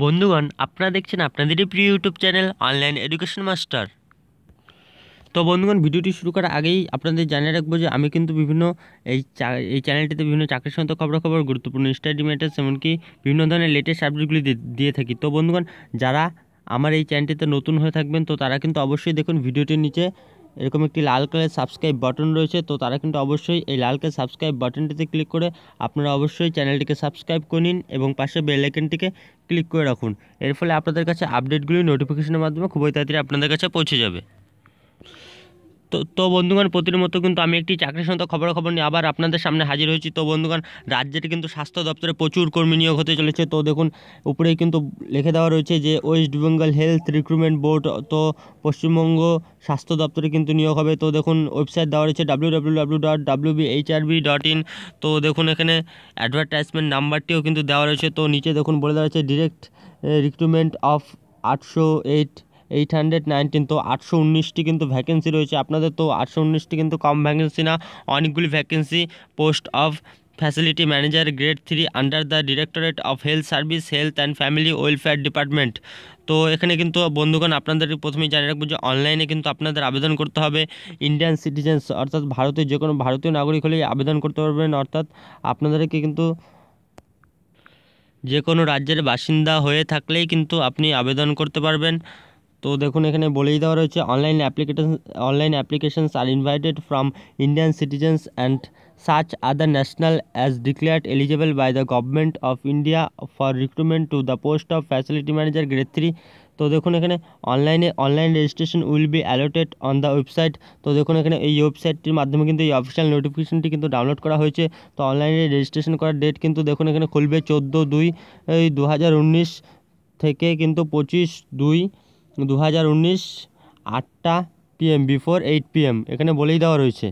বন্ধুগণ, আপনারা দেখছেন আপনাদেরই প্রিয় YouTube channel online education master. তো বন্ধুগণ, ভিডিওটি শুরু করার আগেই আপনাদের জানিয়ে রাখব যে আমি কিন্তু বিভিন্ন এই এই চ্যানেলটিতে বিভিন্ন চাকরি সংক্রান্ত খবরাখবর, গুরুত্বপূর্ণ স্টাডি ম্যাটার্স এমনকি বিভিন্ন ধরনের লেটেস্ট আপডেটগুলি দিয়ে থাকি। তো বন্ধুগণ, যারা আমার এই চ্যানেলটিতে নতুন হয়ে থাকবেন, তো তারা কিন্তু অবশ্যই দেখুন ভিডিওটির নিচে এরকম একটি লাল কালার সাবস্ক্রাইব বাটন রয়েছে, তো তারা কিন্তু অবশ্যই এই লাল কালার সাবস্ক্রাইব বাটনটিতে ক্লিক করে আপনারা অবশ্যই চ্যানেলটিকে সাবস্ক্রাইব করে নিন এবং পাশে বেল আইকনটিকে ক্লিক করে রাখুন। এর ফলে আপনাদের কাছে আপডেটগুলি নোটিফিকেশনের মাধ্যমে খুবই তাড়াতাড়ি আপনাদের কাছে পৌঁছে যাবে। তো তো বন্ধুগণ প্রতির মতো কিন্তু আমি একটি চাকরি সংক্রান্ত খবরাখবর নিয়ে আবার আপনাদের সামনে হাজির হয়েছি। তো বন্ধুগণ, রাজ্যের কিন্তু স্বাস্থ্য দপ্তরে প্রচুর কর্মী নিয়োগ হতে চলেছে। তো দেখুন, উপরেই কিন্তু লিখে দেওয়া রয়েছে যে, West Bengal Health Recruitment Board, তো পশ্চিমবঙ্গ স্বাস্থ্য দপ্তরে কিন্তু নিয়োগ হবে। তো দেখুন, ওয়েবসাইট দেওয়া রয়েছে W dot B dot in তো দেখুন, এখানে অ্যাডভার্টাইজমেন্ট নাম্বারটিও কিন্তু দেওয়া রয়েছে। তো নিচে দেখুন, বলে দেওয়া রয়েছে ডিরেক্ট রিক্রুটমেন্ট অফ আটশো এইট এইট হান্ড্রেড নাইনটিন তো আটশো উনিশটি কিন্তু ভ্যাকেন্সি রয়েছে। আপনাদের তো আটশো উনিশটি কিন্তু কম ভ্যাকেন্সি না। অনেকগুলি vacancy post of facility manager grade three under the directorate of health service health and family welfare department তো এখানে কিন্তু বন্ধুগণ আপনাদের প্রথমেই জানিয়ে রাখব যে অনলাইনে কিন্তু আপনাদের আবেদন করতে হবে। ইন্ডিয়ান সিটিজেন্স অর্থাৎ ভারতের যে কোনো ভারতীয় নাগরিক হলেই আবেদন করতে পারবেন। অর্থাৎ আপনাদেরকে কিন্তু যে কোনো রাজ্যের বাসিন্দা হয়ে থাকলেই কিন্তু আপনি আবেদন করতে পারবেন। তো দেখুন, এখানে বলেই দেওয়া রয়েছে online application online applications are invited from Indian citizens and such other national as declared eligible by the government of India for recruitment to the post of facility manager grade three তো দেখুন, এখানে অনলাইনে online registration will be allotted on the website তো দেখুন, এখানে এই ওয়েবসাইটটির মাধ্যমে কিন্তু এই অফিসিয়াল নোটিফিকেশনটি কিন্তু ডাউনলোড করা হয়েছে। তো অনলাইনে রেজিস্ট্রেশন করার ডেট কিন্তু দেখুন, এখানে খুলবে চোদ্দ দুই দু থেকে কিন্তু পঁচিশ দুই দু হাজার উনিশ আটটা পিএম বিফোর এইট পিএম এখানে বলেই দেওয়া রয়েছে।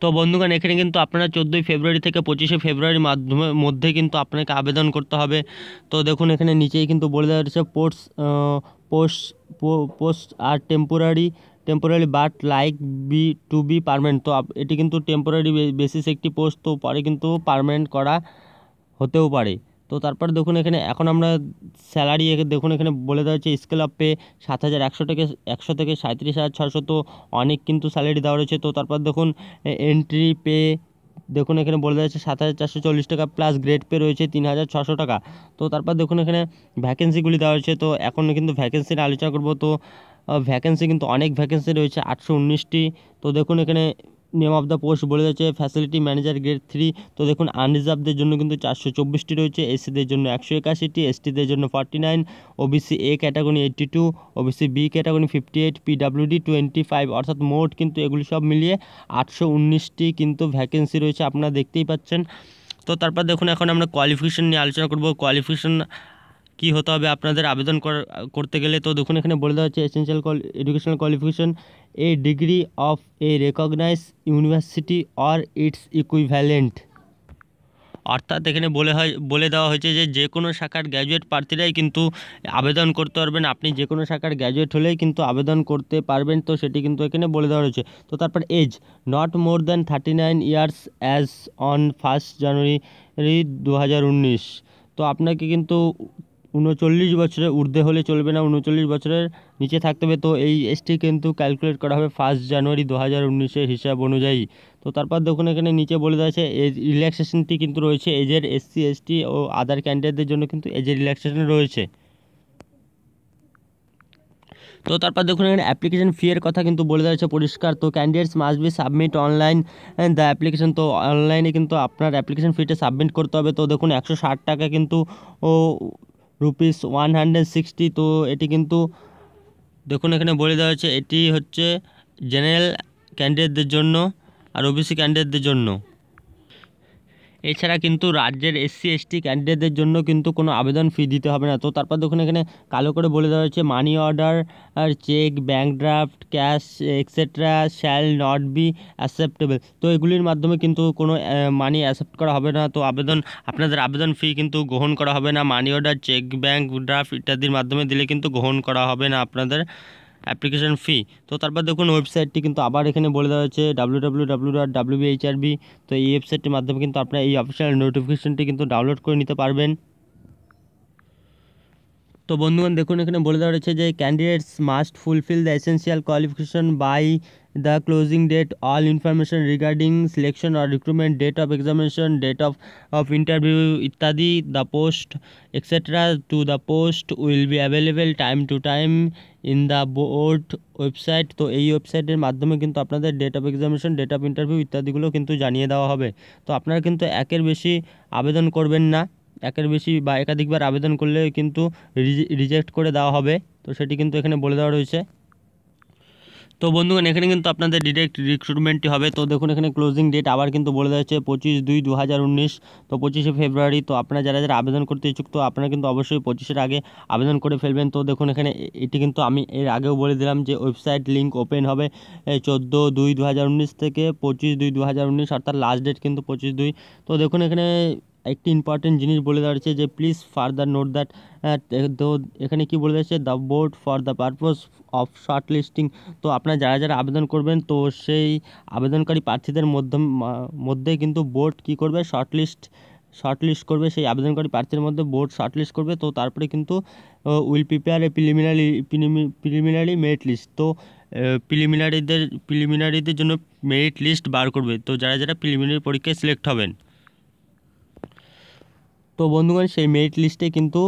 তো বন্ধুগণ, এখানে কিন্তু আপনারা চোদ্দোই ফেব্রুয়ারি থেকে পঁচিশে ফেব্রুয়ারির মাধ্যমে মধ্যে কিন্তু আপনাকে আবেদন করতে হবে। তো দেখুন, এখানে নিচেই কিন্তু বলে দেওয়া রয়েছে post post post are temporary temporary but like be to be permanent তো এটি কিন্তু টেম্পোরারি বেসিস একটি পোস্ট তো পরে কিন্তু পারমানেন্ট করা হতেও পারে। তো তারপর দেখুন এখানে, এখন আমরা স্যালারি দেখুন এখানে বলে দেওয়া হচ্ছে স্কেল আপ পে সাত হাজার একশো থেকে একশো থেকে সাঁত্রিশ হাজার ছশো তো অনেক কিন্তু স্যালারি দেওয়া রয়েছে। তো তারপর দেখুন এন্ট্রি পে দেখুন এখানে বলে দেওয়া হচ্ছে সাত হাজার চারশো চল্লিশ টাকা প্লাস গ্রেড পে রয়েছে তিন হাজার ছশো টাকা। তো তারপর দেখুন এখানে ভ্যাকেন্সিগুলি দেওয়া হয়েছে, তো এখন কিন্তু ভ্যাকেন্সি আলোচনা করব। তো ভ্যাকেন্সি কিন্তু অনেক ভ্যাকেন্সি রয়েছে, আটশো উনিশটি। তো দেখুন এখানে নেম অফ দ্য পোস্ট বলে যাচ্ছে ফ্যাসিলিটি ম্যানেজার গ্রেড থ্রি তো দেখুন আনরিজার্ভদের জন্য কিন্তু চারশো চব্বিশটি রয়েছে এসসিদের জন্য একশো একাশিটি এসটিদের জন্য forty nine OBC A category eighty two OBC B category fifty eight PWD twenty five অর্থাৎ মোট কিন্তু এগুলি সব মিলিয়ে আটশো উনিশটি কিন্তু ভ্যাকেন্সি রয়েছে, আপনারা দেখতেই পাচ্ছেন। তো তারপর দেখুন, এখন আমরা কোয়ালিফিকেশন নিয়ে আলোচনা করব। কোয়ালিফিকেশন কী হতে হবে, আপনাদের আবেদন কর- করতে গেলে। তো দেখুন, এখানে বলে দেওয়া হচ্ছে essential educational qualification a degree of a recognise university or its equivalent অর্থাৎ এখানে বলে হয়, বলে দেওয়া হয়েছে যে যে কোনো শাখার গ্র্যাজুয়েট প্রার্থীরাই কিন্তু আবেদন করতে পারবেন। আপনি যে কোনো শাখার গ্র্যাজুয়েট হলেই কিন্তু আবেদন করতে পারবেন। তো সেটি কিন্তু এখানে বলে দেওয়া রয়েছে তো তারপর age not more than thirty nine years as on first January দু হাজার উনিশ। তো আপনাকে কিন্তু উনচল্লিশ বছরের ঊর্ধ্বে হলে চলবে না, উনচল্লিশ বছরের নিচে থাকতে হবে। তো এই এসটি কিন্তু ক্যালকুলেট করা হবে ফার্স্ট জানুয়ারি দু হাজার উনিশের হিসাব অনুযায়ী। তো তারপর দেখুন এখানে নিচে বলে দেওয়া আছে, এজ রিল্যাক্সেশনটি কিন্তু রয়েছে, এজের এসসি এসটি ও আদার ক্যান্ডিডেটদের জন্য কিন্তু এজের রিল্যাক্সেশন রয়েছে। তো তারপর দেখুন এখানে অ্যাপ্লিকেশন ফি এর কথা কিন্তু বলে দেওয়া হচ্ছে পরিষ্কার। তো candidates must be submit online the application তো অনলাইনে কিন্তু আপনার অ্যাপ্লিকেশন ফিটা সাবমিট করতে হবে। তো দেখুন একশো ষাট টাকা কিন্তু ও রুপিস ওয়ান হান্ড্রেড সিক্সটি তো এটি কিন্তু দেখুন এখানে বলে দেওয়া হয়েছে, এটি হচ্ছে জেনারেল ক্যান্ডিডেটদের জন্য আর ওবিসি ক্যান্ডিডেটদের জন্য। এছাড়া কিন্তু রাজ্যের এসসি এসটি ক্যান্ডিডেটদের জন্য কিন্তু কোনো আবেদন ফি দিতে হবে না। তো তারপর দেখুন এখানে কালো করে বলে দেওয়া হয়েছে money order R cheque bank draft cash etcetera shall not be acceptable তো এগুলির মাধ্যমে কিন্তু কোনো মানি অ্যাকসেপ্ট করা হবে না। তো আবেদন, আপনাদের আবেদন ফি কিন্তু গ্রহণ করা হবে না। Money order cheque bank draft ইত্যাদির মাধ্যমে দিলে কিন্তু গ্রহণ করা হবে না আপনাদের। Application fee. তো তারপর দেখুন ওয়েবসাইটটি কিন্তু আবার এখানে বলে দেওয়া হচ্ছে W W W dot W B তো এই ওয়েবসাইটটির মাধ্যমে কিন্তু আপনার এই অফিসিয়াল নোটিফিকেশনটি কিন্তু ডাউনলোড করে নিতে পারবেন। তো বন্ধুগণ, দেখুন, এখানে বলে দেওয়া রয়েছে যে candidates must fulfil the essential qualification by the closing date all information regarding selection or recruitment date of examination date of of interview ইত্যাদি the post etcetera to the post will be available time to time in the board website তো এই ওয়েবসাইটের মাধ্যমে কিন্তু আপনাদের date of examination date of interview ইত্যাদিগুলো কিন্তু জানিয়ে দেওয়া হবে। তো আপনারা কিন্তু একের বেশি আবেদন করবেন না। একের বেশি বা একাধিকবার আবেদন করলে কিন্তু রিজেক্ট করে দেওয়া হবে। তো সেটি কিন্তু এখানে বলে দেওয়া রয়েছে। তো বন্ধুগণ, এখানে কিন্তু আপনাদের ডিরেক্ট রিক্রুটমেন্টটি হবে। তো দেখুন, এখানে ক্লোজিং ডেট আবার কিন্তু বলে দেওয়া হচ্ছে পঁচিশ দুই দু তো পঁচিশে ফেব্রুয়ারি, তো আপনারা যারা যারা আবেদন করতে ইচ্ছুক, তো আপনারা কিন্তু অবশ্যই পঁচিশের আগে আবেদন করে ফেলবেন। তো দেখুন, এখানে এটি কিন্তু আমি এর আগেও বলে দিলাম যে ওয়েবসাইট লিঙ্ক ওপেন হবে চোদ্দ দুই দু থেকে পঁচিশ দুই দু অর্থাৎ লাস্ট ডেট কিন্তু পঁচিশ দুই। তো দেখুন, এখানে একটি ইম্পর্টেন্ট জিনিস বলে দেওয়া হচ্ছে যে প্লিজ ফার্দার নোট দ্যাট তো এখানে কি বলে দিচ্ছে the board for the purpose of short listing তো আপনারা যারা যারা আবেদন করবেন, তো সেই আবেদনকারী প্রার্থীদের মধ্যে মধ্যে কিন্তু বোর্ড কি করবে শর্ট লিস্ট শর্ট লিস্ট করবে, সেই আবেদনকারী প্রার্থীর মধ্যে বোর্ড শর্ট লিস্ট করবে, তো তারপরে কিন্তু will prepare a preliminary preliminary merit list তো প্রিলিমিনারিদের প্রিলিমিনারিদের জন্য মেরিট লিস্ট বার করবে। তো যারা যারা প্রিলিমিনারি পরীক্ষায় সিলেক্ট হবেন তো বন্ধুগণ, সেই মেরিট লিস্টে কিন্তু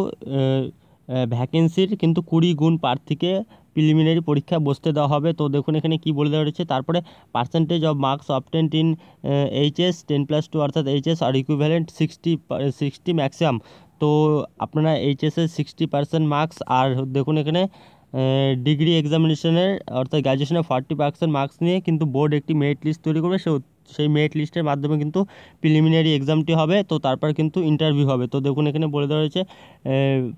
ভ্যাকেন্সির কিন্তু কুড়ি গুণ প্রার্থীকে প্রিলিমিনারি পরীক্ষা বসতে দেওয়া হবে। তো দেখুন এখানে কি বলে দেওয়া রয়েছে। তারপরে percentage of marks obtained in HS ten plus two অর্থাৎ HS or equivalent sixty sixty maximum তো আপনারা এইচএসের সিক্সটি পার্সেন্ট মার্কস আর দেখুন এখানে ডিগ্রি এক্সামিনেশনের অর্থাৎ গ্র্যাজুয়েশনের ফর্টি পার্সেন্ট মার্কস নিয়ে কিন্তু বোর্ড একটি মেরিট লিস্ট তৈরি করবে। সে সেই মেরিট লিস্টের মাধ্যমে কিন্তু প্রিলিমিনারি এক্সামটি হবে, তো তারপর কিন্তু ইন্টারভিউ হবে। তো দেখুন, এখানে বলে দেওয়া হয়েছে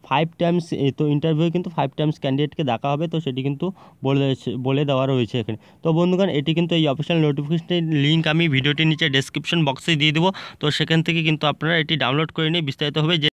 ফাইভ টাইমস তো ইন্টারভিউ কিন্তু ফাইভ টাইমস ক্যান্ডিডেটকে দেখা হবে, তো সেটি কিন্তু বলে বলে দেওয়া রয়েছে এখানে। তো বন্ধুগণ, এটি কিন্তু এই অফিসিয়াল নোটিফিকেশনের লিঙ্ক আমি ভিডিওটির নিচে ডেসক্রিপশন বক্সে দিয়ে দেবো, তো সেখান থেকে কিন্তু আপনারা এটি ডাউনলোড করে নিয়ে বিস্তারিতভাবে যে